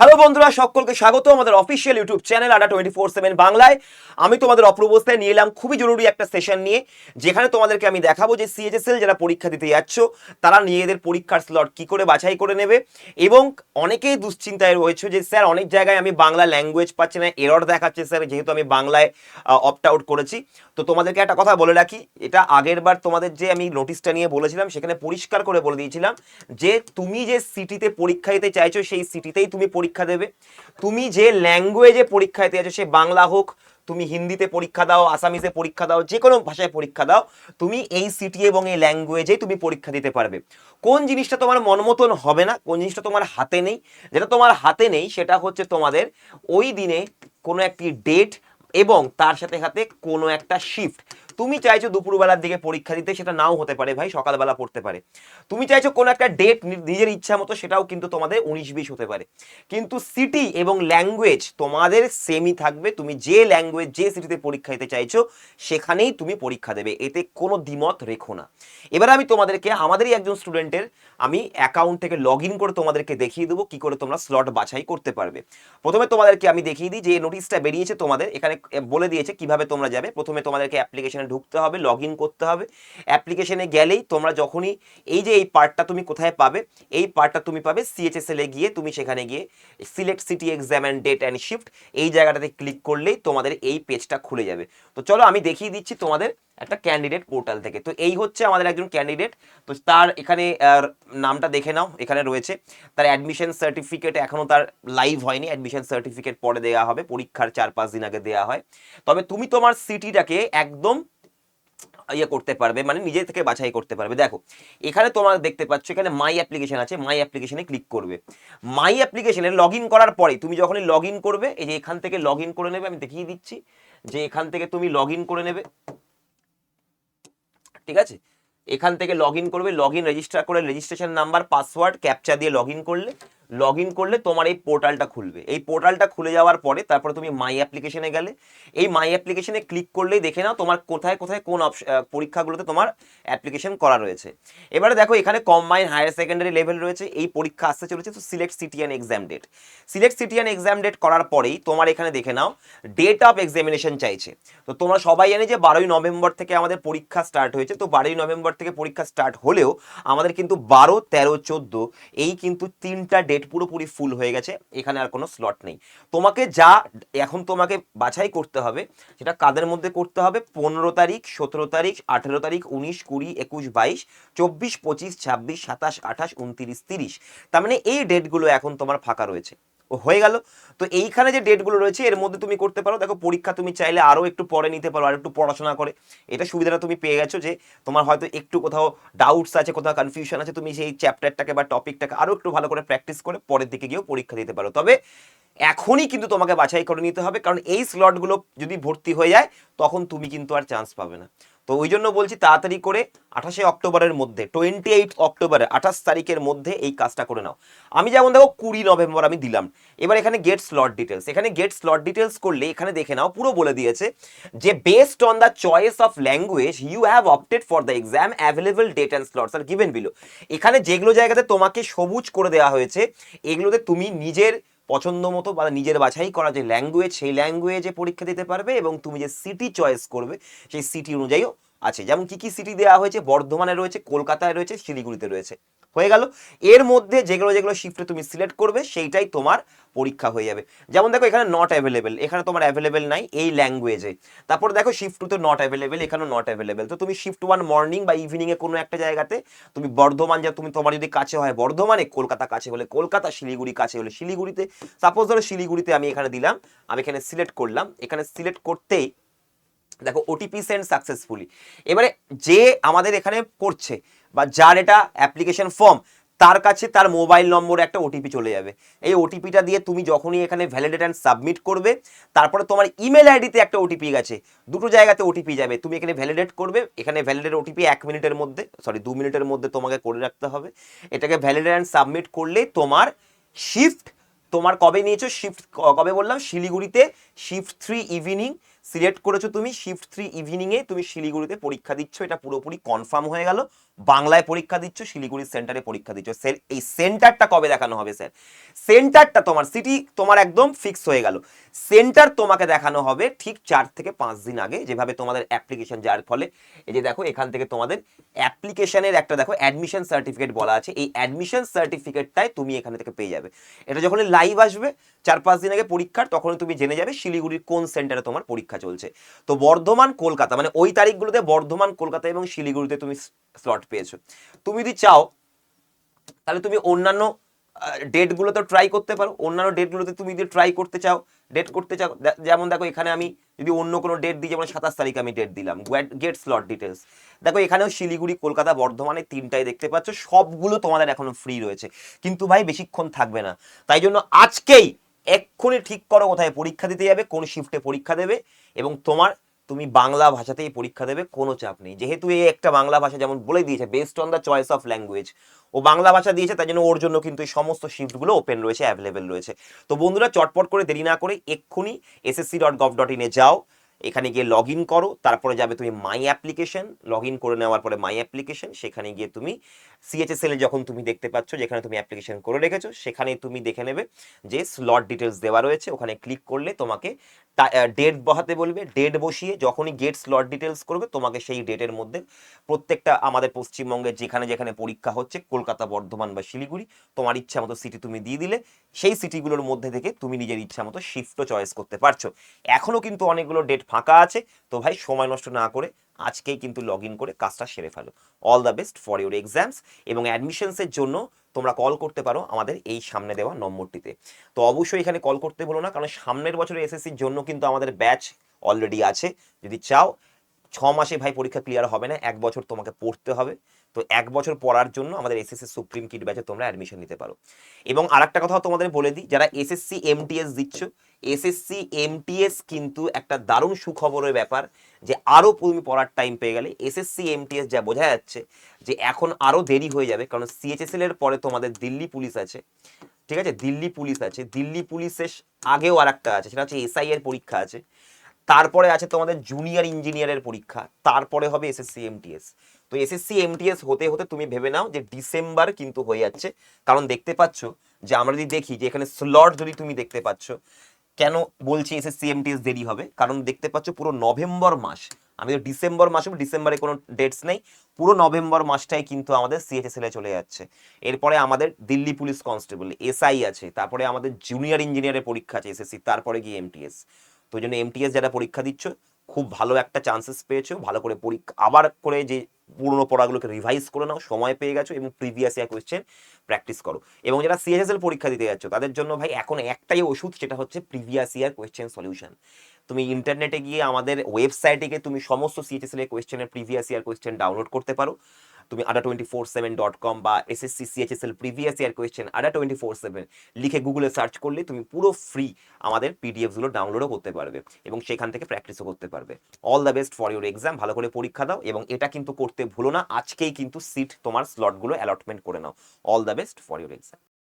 Hello বন্ধুরা, সকলকে স্বাগত আমাদের official YouTube channel Adda twenty four seven বাংলায়। আমি তোমাদের অপ্রবস্থায় নিয়ে এলাম খুবই জরুরি একটা সেশন নিয়ে, যেখানে তোমাদেরকে আমি দেখাবো যে সিএইচএসএল যারা পরীক্ষা দিতে যাচ্ছ, তারা নিজেদের পরীক্ষার স্লট কি করে বাছাই করে নেবে এবং অনেকেই দুশ্চিন্তায় রয়েছে যে, স্যার, অনেক জায়গায় আমি বাংলা ল্যাঙ্গুয়েজ পাচ্ছি না এরর দেখাচ্ছে স্যার, যেহেতু আমি বাংলায় অপট আউট করেছি। তো তোমাদেরকে একটা কথা বলে রাখি, এটা আগের বার তোমাদের যে আমি নোটিশটা নিয়ে বলেছিলাম, সেখানে পরিষ্কার করে বলে দিয়েছিলাম যে, তুমি যে সিটিতে পরীক্ষা দিতে চাইছো, সেই সিটিতেই তুমি পরীক্ষা দেবে। তুমি যে ল্যাঙ্গুয়েজে পরীক্ষা দিতে চাইছো সে বাংলা হোক, তুমি হিন্দিতে পরীক্ষা দাও, আসামিসে পরীক্ষা দাও যে কোনো ভাষায় পরীক্ষা দাও, তুমি এই সিটি এবং এই ল্যাঙ্গুয়েজেই তুমি পরীক্ষা দিতে পারবে। কোন জিনিসটা তোমার মন মতন হবে না, কোন জিনিসটা তোমার হাতে নেই, যেটা তোমার হাতে নেই, সেটা হচ্ছে তোমাদের ওই দিনে কোনো একটি ডেট এবং তার সাথে সাথে কোনো একটা শিফট তুমি চাইছো দুপুরবেলার দিকে পরীক্ষা দিতে, সেটা নাও হতে পারে ভাই, সকালবেলা পড়তে পারে। তুমি চাইছো কোনো একটা ডেট নিজের ইচ্ছা মতো, সেটাও কিন্তু তোমাদের উনিশ বিশ হতে পারে। কিন্তু সিটি এবং ল্যাঙ্গুয়েজ তোমাদের সেমই থাকবে। তুমি যে ল্যাঙ্গুয়েজ যে সিটিতে পরীক্ষা দিতে চাইছো, সেখানেই তুমি পরীক্ষা দেবে। এতে কোনো দ্বিমত রেখো না। এবার আমি তোমাদেরকে, আমাদেরই একজন স্টুডেন্টের আমি অ্যাকাউন্ট থেকে লগ ইন করে তোমাদেরকে দেখিয়ে দেবো, কি করে তোমরা স্লট বাছাই করতে পারবে। প্রথমে তোমাদেরকে আমি দেখিয়ে দিই যে নোটিশটা বেরিয়েছে তোমাদের। এখানে বলে দিয়েছে কীভাবে তোমরা যাবে। প্রথমে তোমাদেরকে অ্যাপ্লিকেশনে ঢুকতে হবে লগ করতে হবে। অ্যাপ্লিকেশনে গেলেই তোমরা যখনই এই যে এই পার্টটা তুমি কোথায় পাবে, এই পার্টটা তুমি পাবে সিএচএসএল গিয়ে তুমি সেখানে গিয়ে select city exam and date and shift এই জায়গাটাতে ক্লিক করলেই তোমাদের এই পেজটা খুলে যাবে। তো চলো আমি দেখিয়ে দিচ্ছি তোমাদের একটা ক্যান্ডিডেট পোর্টাল থেকে। তো এই হচ্ছে আমাদের একজন ক্যান্ডিডেট তো তার এখানে নামটা দেখে নাও, এখানে রয়েছে। তার অ্যাডমিশন সার্টিফিকেট এখনও তার লাইভ হয়নি। অ্যাডমিশন সার্টিফিকেট পরে দেওয়া হবে। পরীক্ষার চার পাঁচ দিন আগে দেওয়া হয়। তবে তুমি তোমার সিটিটাকে একদম ইয়ে করতে পারবে মানে নিজে থেকে বাছাই করতে পারবে। দেখো, এখানে তোমার দেখতে পাচ্ছ, এখানে মাই অ্যাপ্লিকেশন আছে মাই অ্যাপ্লিকেশনে ক্লিক করবে। মাই অ্যাপ্লিকেশনে লগ করার পরে তুমি যখনই লগ করবে, এই যে এখান থেকে লগ করে নেবে, আমি দেখিয়ে দিচ্ছি যে এখান থেকে তুমি লগ করে নেবে। ঠিক আছে? এখান থেকে লগ করবে লগ রেজিস্টার করে রেজিস্ট্রেশন নাম্বার পাসওয়ার্ড ক্যাপচা দিয়ে লগ করলে। লগ ইন করলে তোমার এই পোর্টালটা খুলবে। এই পোর্টালটা খুলে যাওয়ার পরে তারপরে তুমি মাই অ্যাপ্লিকেশনে গেলে। এই মাই অ্যাপ্লিকেশনে ক্লিক করলেই দেখে নাও তোমার কোথায় কোথায়, কোন পরীক্ষাগুলোতে তোমার অ্যাপ্লিকেশন করা রয়েছে। এবারে দেখো, এখানে কম্বাইন হায়ার সেকেন্ডারি লেভেল রয়েছে। এই পরীক্ষা আসতে চলেছে তো select city and exam date select city and exam date করার পরেই তোমার এখানে দেখে নাও ডেট অফ এক্সামিনেশন চাইছে। তো তোমরা সবাই জানে যে বারোই নভেম্বর থেকে আমাদের পরীক্ষা স্টার্ট হয়েছে। তো বারোই নভেম্বর থেকে পরীক্ষা স্টার্ট হলেও আমাদের কিন্তু বারো, তেরো, চোদ্দ, এই কিন্তু তিনটা ডেট পুরোপুরি ফুল হয়ে গেছে, এখানে আর কোনো স্লট নেই। তোমাকে যা এখন তোমাকে বাছাই করতে হবে, সেটা কাদের মধ্যে করতে হবে? পনেরো তারিখ, সতেরো তারিখ, আঠেরো তারিখ, উনিশ, কুড়ি, একুশ, বাইশ, চব্বিশ, পঁচিশ, ছাব্বিশ, সাতাশ, আঠাশ, উনত্রিশ, তিরিশ। তার মানে এই ডেটগুলো এখন তোমার ফাঁকা রয়েছে। হয়ে গেল। তো এইখানে যে ডেটগুলো রয়েছে, এর মধ্যে তুমি করতে পারো। দেখো, পরীক্ষা তুমি চাইলে আরও একটু পরে নিতে পারো, আর একটু পড়াশোনা করে। এটা সুবিধাটা তুমি পেয়ে গেছো যে, তোমার হয়তো একটু কোথাও ডাউটস আছে, কোথাও কনফিউশন আছে, তুমি সেই চ্যাপ্টারটাকে বা টপিকটাকে আরও একটু ভালো করে প্র্যাকটিস করে পরের দিকে গিয়েও পরীক্ষা দিতে পারো। তবে এখনই কিন্তু তোমাকে বাছাই করে নিতে হবে, কারণ এই স্লটগুলো যদি ভর্তি হয়ে যায়, তখন তুমি কিন্তু আর চান্স পাবে না। তো ওই জন্য বলছি তাড়াতাড়ি করে আঠাশে অক্টোবরের মধ্যে টোয়েন্টি এইট অক্টোবরে আঠাশ তারিখের মধ্যে এই কাজটা করে নাও। আমি যেমন দেখো কুড়ি নভেম্বর আমি দিলাম। এবার এখানে গেট স্লট ডিটেলস এখানে গেট স্লট ডিটেলস করলে এখানে দেখে নাও, পুরো বলে দিয়েছে যে based on the choice of language you have opted for the exam available date and slots are given below এখানে যেগুলো জায়গাতে তোমাকে সবুজ করে দেওয়া হয়েছে, এগুলোতে তুমি নিজের পছন্দ মতো বা নিজের বাছাই করা যে ল্যাঙ্গুয়েজ সেই ল্যাঙ্গুয়েজে পরীক্ষা দিতে পারবে এবং তুমি যে সিটি চয়েস করবে, সেই সিটি অনুযায়ীও আছে। যেমন কি কি সিটি দেওয়া হয়েছে? বর্ধমানে রয়েছে, কলকাতায় রয়েছে, শিলিগুড়িতে রয়েছে। হয়ে গেল। এর মধ্যে যেগুলো যেগুলো শিফটে তুমি সিলেক্ট করবে, সেইটাই তোমার পরীক্ষা হয়ে যাবে। যেমন দেখো, এখানে নট অ্যাভেলেবেল এখানে তোমার অ্যাভেলেবেল নাই এই ল্যাঙ্গুয়েজে তারপর দেখো শিফট টুতে নট অ্যাভেলেবেল এখানেও নট অ্যাভেলেবেল তো তুমি শিফট ওয়ান মর্নিং বা ইভিনিংয়ে কোনো একটা জায়গাতে, তুমি বর্ধমান যা, তুমি তোমার যদি কাছে হয় বর্ধমানে, কলকাতা কাছে হলে কলকাতা, শিলিগুড়ি কাছে হলে শিলিগুড়িতে সাপোজ ধরো শিলিগুড়িতে আমি এখানে দিলাম, আমি এখানে সিলেক্ট করলাম, এখানে সিলেক্ট করতেই দেখো ওটিপি সেন্ড সাকসেসফুলি এবারে যে আমাদের এখানে করছে বা যার এটা অ্যাপ্লিকেশন ফর্ম তার কাছে তার মোবাইল নম্বরে একটা ওটিপি চলে যাবে। এই ওটিপিটা দিয়ে তুমি যখনই এখানে ভ্যালিডেট অ্যান্ড সাবমিট করবে, তারপরে তোমার ইমেল আইডিতে একটা ওটিপি গেছে। দুটো জায়গাতে ওটিপি যাবে। তুমি এখানে ভ্যালিডেট করবে, এখানে ভ্যালিডেট ওটিপি এক মিনিটের মধ্যে সরি দু মিনিটের মধ্যে তোমাকে করে রাখতে হবে। এটাকে ভ্যালিডেট অ্যান্ড সাবমিট করলে তোমার শিফট তোমার কবে নিয়েছো? শিফট কবে বললাম? শিলিগুড়িতে শিফট থ্রি ইভিনিং সিলেক্ট করেছ তুমি শিফট থ্রি ইভিনিংয়ে তুমি শিলিগুড়িতে পরীক্ষা দিচ্ছ, এটা পুরোপুরি কনফার্ম হয়ে গেল। বাংলায় পরীক্ষা দিচ্ছ শিলিগুড়ির সেন্টারে পরীক্ষা দিচ্ছ। সে- এই সেন্টারটা কবে দেখানো হবে, স্যার? সেন্টারটা তোমার সিটি তোমার একদম ফিক্স হয়ে গেল। সেন্টার তোমাকে দেখানো হবে ঠিক চার থেকে পাঁচ দিন আগে, যেভাবে তোমাদের অ্যাপ্লিকেশন যার ফলে। এই যে দেখো, এখান থেকে তোমাদের অ্যাপ্লিকেশনের একটা দেখো অ্যাডমিশন সার্টিফিকেট বলা আছে। এই অ্যাডমিশন সার্টিফিকেটটাই তুমি এখানে থেকে পেয়ে যাবে। এটা যখন লাইভ আসবে, চার পাঁচ দিন আগে পরীক্ষার তখন তুমি জেনে যাবে শিলিগুড়ির কোন সেন্টারে তোমার পরীক্ষা চলছে। তো বর্ধমান, কলকাতা মানে ওই তারিখগুলোতে বর্ধমান, কলকাতা এবং শিলিগুড়িতে তুমি স্লট পেয়েছ। তুমি যদি চাও, তাহলে তুমি অন্যান্য ডেটগুলোতে ট্রাই করতে পারো। অন্যান্য ডেটগুলোতে তুমি যদি ট্রাই করতে চাও ডেট করতে চাও যেমন দেখো এখানে আমি যদি অন্য কোনো ডেট দিই, যেমন সাতাশ তারিখ আমি ডেট দিলাম গেট স্লট ডিটেলস দেখো এখানেও শিলিগুড়ি, কলকাতা, বর্ধমানে তিনটাই দেখতে পাচ্ছ। সবগুলো তোমাদের এখনও ফ্রি রয়েছে। কিন্তু ভাই, বেশিক্ষণ থাকবে না। তাই জন্য আজকেই এক্ষুনি ঠিক করো কোথায়, পরীক্ষা দিতে যাবে, কোন শিফটে পরীক্ষা দেবে এবং তোমার, তুমি বাংলা ভাষাতেই পরীক্ষা দেবে, কোনো চাপ নেই। যেহেতু এই একটা বাংলা ভাষা যেমন বলে দিয়েছে based on the choice of language ও বাংলা ভাষা দিয়েছে তাই জন্য ওর জন্য কিন্তু এই সমস্ত শিফটগুলো ওপেন রয়েছে অ্যাভেলেবেল রয়েছে। তো বন্ধুরা, চটপট করে দেরি না করে এক্ষুনি এসএসসি ডট গভ ডট ইনে যাও এখানে গিয়ে লগ ইন করো, তারপরে যাবে তুমি মাই অ্যাপ্লিকেশন লগ ইন করে নেওয়ার পরে মাই অ্যাপ্লিকেশন সেখানে গিয়ে তুমি সিএচএসএল যখন তুমি দেখতে পাচ্ছ, যেখানে তুমি অ্যাপ্লিকেশন করে রেখেছো, সেখানে তুমি দেখে নেবে যে স্লট ডিটেলস দেওয়া রয়েছে, ওখানে ক্লিক করলে তোমাকে ডেট বহাতে বলবে। ডেট বসিয়ে যখনই গেট স্লট ডিটেলস করবে, তোমাকে সেই ডেটের মধ্যে প্রত্যেকটা আমাদের পশ্চিমবঙ্গের যেখানে যেখানে পরীক্ষা হচ্ছে, কলকাতা, বর্ধমান বা শিলিগুড়ি, তোমার ইচ্ছা মতো সিটি তুমি দিয়ে দিলে, সেই সিটিগুলোর মধ্যে থেকে তুমি নিজের ইচ্ছা মতো শিফটও চয়েস করতে পারছ। এখনও কিন্তু অনেকগুলো ডেট ফাঁকা আছে। তো ভাই, সময় নষ্ট না করে আজকেই কিন্তু লগ ইন করে কাজটা সেরে ফেলো। All the best for your exams এবং অ্যাডমিশনসের জন্য তোমরা কল করতে পারো আমাদের এই সামনে দেওয়া নম্বরটিতে। তো অবশ্যই এখানে কল করতে বলো না, কারণ সামনের বছরের এসএসসির জন্য কিন্তু আমাদের ব্যাচ অলরেডি আছে। যদি চাও ছ মাসে ভাই পরীক্ষা ক্লিয়ার হবে না, এক বছর তোমাকে পড়তে হবে। তো এক বছর পড়ার জন্য আমাদের এসএসসি সুপ্রিম কিট ব্যাচে তোমরা অ্যাডমিশন নিতে পারো। এবং আরেকটা কথা তোমাদের বলে দিই, যারা এসএসসি এমটিএস দিচ্ছ এসএসসি এমটিএস কিন্তু একটা দারুণ সুখবরের ব্যাপার যে আরও তুমি পড়ার টাইম পেয়ে গেলে এসএসসি এমটিএস যা বোঝা যাচ্ছে যে এখন আরও দেরি হয়ে যাবে, কারণ সিএচএসএল এর পরে তোমাদের দিল্লি পুলিশ আছে। ঠিক আছে? দিল্লি পুলিশ আছে। দিল্লি পুলিশের আগেও আর একটা আছে, সেটা হচ্ছে এসআই এর পরীক্ষা আছে। তারপরে আছে তোমাদের জুনিয়র ইঞ্জিনিয়ারের পরীক্ষা, তারপরে হবে এসএসসি এমটিএস তো এসএসসি এমটিএস হতে হতে তুমি ভেবে নাও যে ডিসেম্বর কিন্তু হয়ে যাচ্ছে। কারণ দেখতে পাচ্ছ যে আমরা যদি দেখি যে এখানে স্লট যদি তুমি দেখতে পাচ্ছ, কেন বলছি এসএসসি এমটিএস দেরি হবে? কারণ দেখতে পাচ্ছ পুরো নভেম্বর মাস, আমি তো ডিসেম্বর মাসে ডিসেম্বরে কোনো ডেটস নেই, পুরো নভেম্বর মাসটাই কিন্তু আমাদের সিএচএসএল চলে যাচ্ছে। এরপরে আমাদের দিল্লি পুলিশ কনস্টেবল এসআই আছে, তারপরে আমাদের জুনিয়র ইঞ্জিনিয়ারের পরীক্ষা আছে এসএসসি তারপরে গিয়ে এমটিএস তো জন্য এমটিএস যারা পরীক্ষা দিচ্ছ, খুব ভালো একটা চান্সেস পেয়েছ, ভালো করে পরীক্ষা, আবার করে যে পুরনো পড়াগুলোকে রিভাইজ করে নাও, সময় পেয়ে গেছো এবং প্রিভিয়াস ইয়ার কোয়েশ্চেন প্র্যাকটিস করো। এবং যারা সিএসএল পরীক্ষা দিতে যাচ্ছ, তাদের জন্য ভাই এখন একটাই ওষুধ, সেটা হচ্ছে প্রিভিয়াস ইয়ার কোয়েশ্চেন সলিউশন তুমি ইন্টারনেটে গিয়ে আমাদের ওয়েবসাইটে গিয়ে তুমি সমস্ত সিএচএসএল এর কোয়েশ্চেনের প্রিভিয়াস ইয়ার কোয়েশ্চেন ডাউনলোড করতে পারো। তুমি Adda twenty four seven dot com বা S S CHSL previous year question Adda twenty four seven লিখে গুগলে সার্চ করলে তুমি পুরো ফ্রি আমাদের পিডিএফগুলো ডাউনলোডও করতে পারবে এবং সেখান থেকে প্র্যাকটিসও করতে পারবে। All the best for your exam ভালো করে পরীক্ষা দাও এবং এটা কিন্তু করতে ভুলো না, আজকেই কিন্তু সিট তোমার স্লটগুলো অ্যালটমেন্ট করে নাও। All the best for your exam